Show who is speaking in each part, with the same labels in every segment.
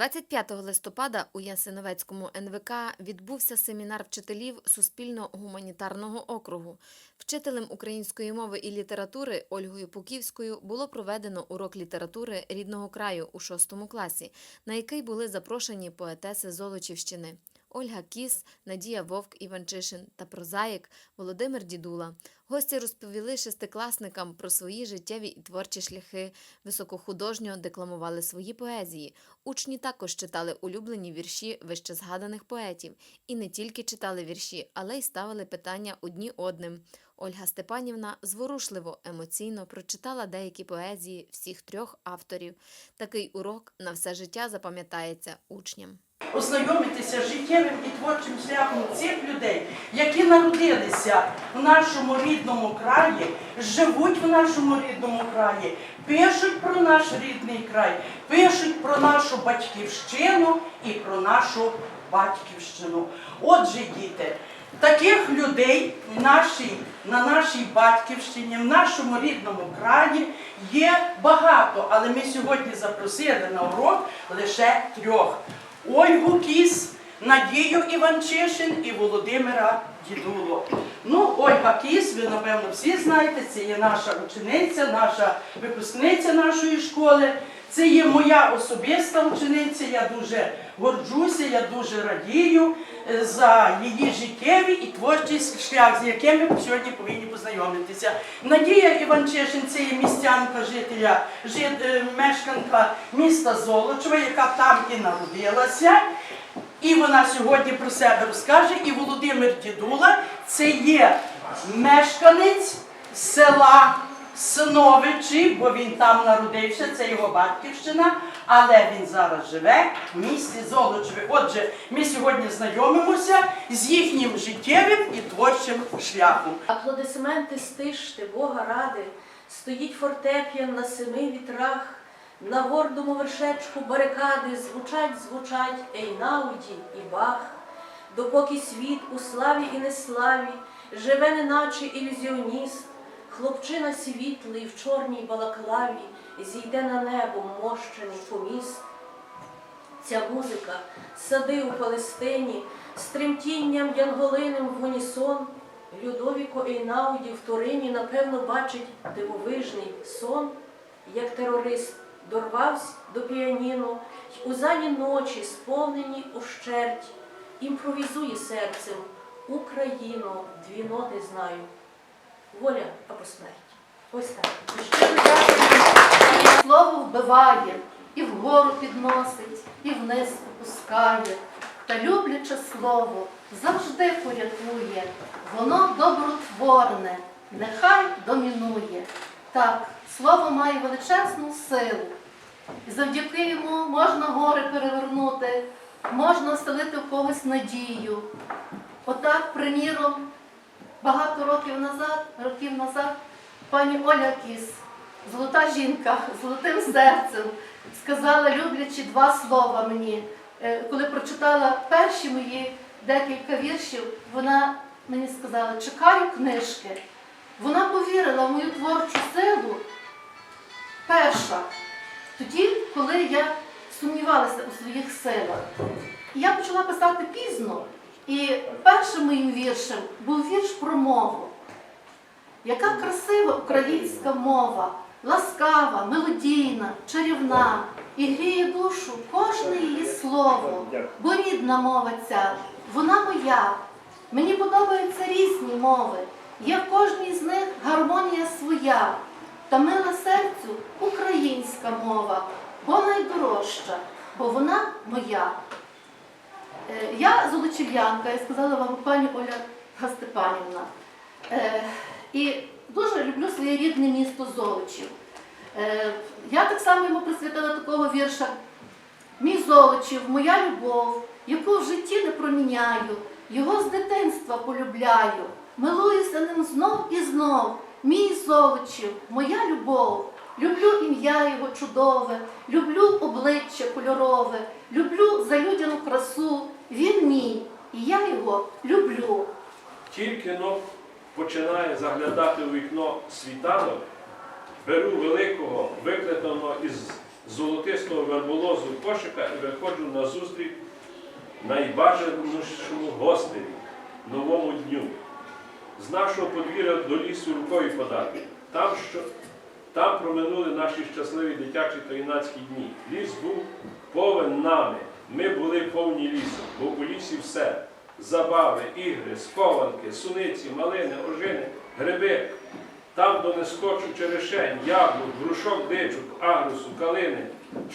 Speaker 1: 25 листопада у Ясиновецькому НВК відбувся семінар вчителів Суспільно-гуманітарного округу. Вчителем української мови і літератури Ольгою Пуківською було проведено урок літератури рідного краю у шостому класі, на який були запрошені поетеси Золочівщини. Ольга Кіс, Надія Вовк Іванчишин та прозаїк Володимир Дідула. Гості розповіли шестикласникам про свої життєві і творчі шляхи, високохудожньо декламували свої поезії. Учні також читали улюблені вірші вище згаданих поетів. І не тільки читали вірші, але й ставили питання одні одним. Ольга Степанівна зворушливо, емоційно прочитала деякі поезії всіх трьох авторів. Такий урок на все життя запам'ятається учням.
Speaker 2: Ознайомитися з життєвим і творчим шляхом цих людей, які народилися в нашому рідному краї, живуть в нашому рідному краї, пишуть про наш рідний край, пишуть про нашу батьківщину і про нашу батьківщину. Отже, діти, таких людей нашій, на нашій батьківщині, в нашому рідному краї є багато, але ми сьогодні запросили на урок лише трьох. Ольгу Кіс, Надію Іванчишин і Володимира Дідуло. Ну, Ольга Кіс, ви, напевно, всі знаєте, це є наша учениця, наша випускниця нашої школи. Це є моя особиста учениця. Я дуже горджуся, я дуже радію е, за її життєвий і творчий шлях, з яким ми сьогодні повинні познайомитися. Надія Іванчишин це є містянка жителя, жит, е, мешканка міста Золочева, яка там і народилася. І вона сьогодні про себе розкаже. І Володимир Дідула це є мешканець села Синовичі, бо він там народився, це його батьківщина, але він зараз живе в місті Золочеві. Отже, ми сьогодні знайомимося з їхнім життєвим і творчим шляхом.
Speaker 3: Аплодисменти стиште, Бога ради, стоїть фортепіан на семи вітрах, на гордому вершечку барикади звучать, звучать Ейнауді і Бах, допоки світ у славі і неславі живе неначе ілюзіоніст, хлопчина світлий в чорній балаклаві зійде на небо мощений поміст. Ця музика, сади у Палестині, з тремтінням янголиним в унісон, Людовіко Ейнауді в Турині, напевно, бачить дивовижний сон, як терорист дорвався до піаніно, й у залі ночі, сповнені ущерть, імпровізує серцем Україно, дві ноти знаю. Воля або смерть. Ось так.
Speaker 4: Дякую. Слово вбиває, і вгору підносить, і вниз опускає. Та любляче слово завжди порятує. Воно добротворне, нехай домінує. Так, слово має величезну силу. І завдяки йому можна гори перевернути, можна вселити в когось надію. Отак, приміром, багато років назад, років назад, пані Оля Кіс, золота жінка, золотим серцем, сказала, люблячи два слова мені. Е, Коли прочитала перші мої декілька віршів, вона мені сказала, чекаю книжки. Вона повірила в мою творчу силу перша, тоді, коли я сумнівалася у своїх силах. І я почала писати пізно. І першим моїм віршем був вірш про мову. Яка красива українська мова, ласкава, мелодійна, чарівна, і гріє душу кожне її слово, бо рідна мова ця, вона моя. Мені подобаються різні мови, є в кожній з них гармонія своя, та мила серцю українська мова, бо найдорожча, бо вона моя. Е, Я золочів'янка, я сказала вам пані Оля Степанівна. Е, І дуже люблю своє рідне місто Золочів. Е, Я так само йому присвятила такого вірша. Мій Золочів, моя любов, яку в житті не проміняю, його з дитинства полюбляю, милуюся ним знов і знов. Мій Золочів, моя любов. Люблю ім'я його чудове, люблю обличчя кольорове, люблю залюдяну красу. Він мій, і я його люблю.
Speaker 5: Тільки но починає заглядати у вікно світанок, беру великого, викликаного із золотистого верболозу кошика і виходжу на зустріч найбажанішому гостеві новому дню. З нашого подвір'я до лісу рукою подати. Там, що, там проминули наші щасливі дитячі та юнацькі дні. Ліс був повен нами. Ми були повні лісу, бо у лісі все. Забави, ігри, схованки, суниці, малини, ожини, гриби. Там до нескочу черешень, яблук, грушок, дичок, агрусу, калини,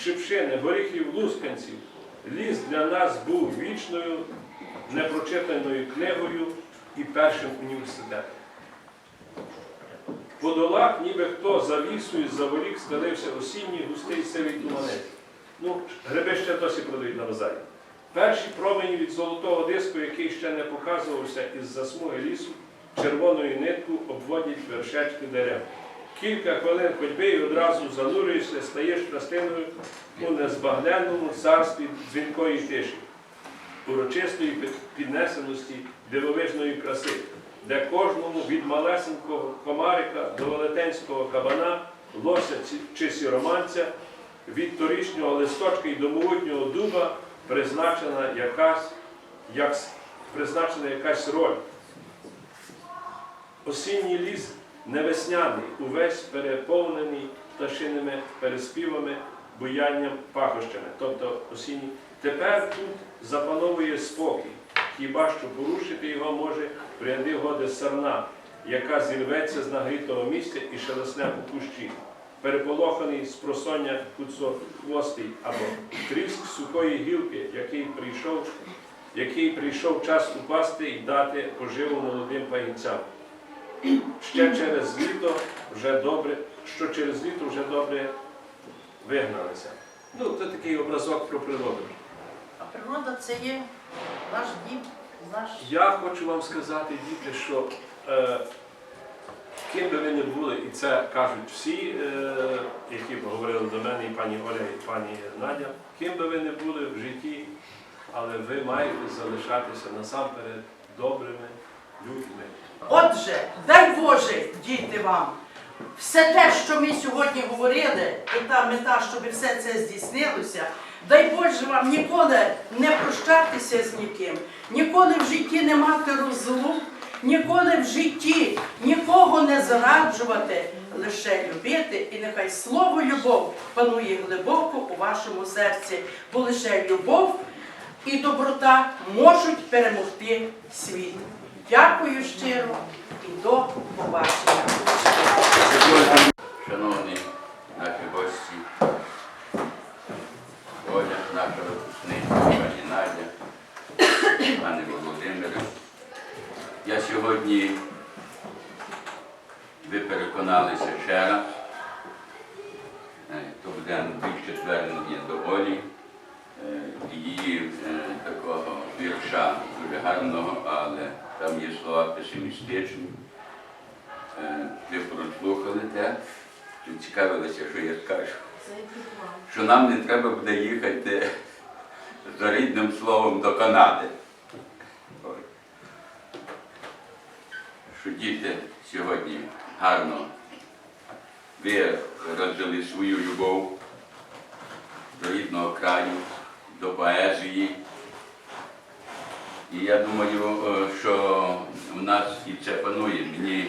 Speaker 5: шипшини, горіхів, лусканців. Ліс для нас був вічною, непрочитаною книгою і першим університетом. По долах, ніби хто за лісою за волік стелився осінній густий сивий туманець. Ну, гриби ще досі продають на базарі. Перші промені від золотого диску, який ще не показувався із засмуги лісу, червоною ниткою обводять вершечки дерев. Кілька хвилин ходьби і одразу занурюєшся, стаєш частиною у незбагненному царстві дзвінкої тиші, урочистої піднесеності дивовижної краси, де кожному від малесенького комарика до велетенського кабана, лося чи сіроманця, від торішнього листочка і до могутнього дуба призначена якась, як, призначена якась роль. Осінній ліс не весняний, увесь переповнений пташиними переспівами, буянням пахощами. Тобто осінній. Тепер тут запановує спокій. Хіба що порушити його може пряди годи сарна, яка зірветься з нагрітого місця і шелесне у кущі. Переполоханий з просоння куцохвостий або тріск сухої гілки, який прийшов, який прийшов час упасти і дати поживу молодим пагінцям. Ще через літо вже добре, що через літо вже добре вигналися. Ну, це такий образок про природу.
Speaker 2: А природа це є наш дім, наш.
Speaker 5: Я хочу вам сказати, діти, що е, ким би ви не були, і це кажуть всі, е, які говорили до мене, і пані Оля, і пані Надя, ким би ви не були в житті, але ви маєте залишатися насамперед добрими людьми.
Speaker 2: Отже, дай Боже, діти вам, все те, що ми сьогодні говорили, і та мета, щоб все це здійснилося, дай Боже вам ніколи не прощатися з ніким, ніколи в житті не мати розлук, ніколи в житті нікого не зраджувати, лише любити, і нехай слово любов панує глибоко у вашому серці, бо лише любов і доброта можуть перемогти світ. Дякую щиро і до побачення.
Speaker 6: Шановні наші гості, Оля, наша випускниця, пані Надя, пане Володимире. Я сьогодні, ви переконалися ще раз, е, то буде більше звернення до Олі, е, її е, такого вірша дуже гарного, але там є слова песимістичні. Е, Ви прослухали те, цікавилися, що я скажу. Що нам не треба буде їхати за рідним словом до Канади. Що діти сьогодні гарно виразили свою любов до рідного краю, до поезії. І я думаю, е, що в нас і це панує. Мені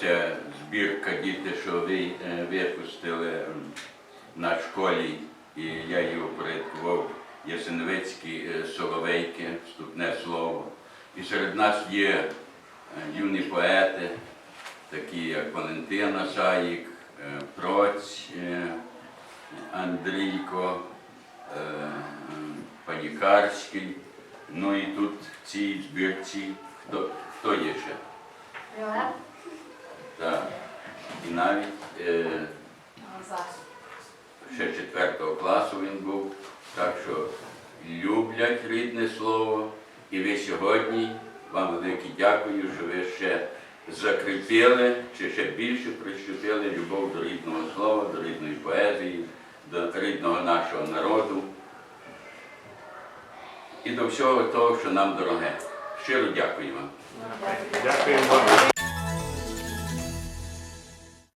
Speaker 6: ця збірка діти, що ви е, випустили на школі, і я її упорядкував Ясиновицькі е, Соловейки, вступне слово. І серед нас є юні поети, такі як Валентина Саїк, е, Проць, е, Андрійко, е, Панікарський. Ну і тут в цій збірці хто, хто є ще? Так. І навіть е, ще четвертого класу він був. Так що люблять рідне слово. І ви сьогодні, вам велике дякую, що ви ще закріпили чи ще більше прищепили любов до рідного слова, до рідної поезії, до рідного нашого народу і до всього того, що нам дороге. Щиро дякую вам.
Speaker 5: Дякую вам.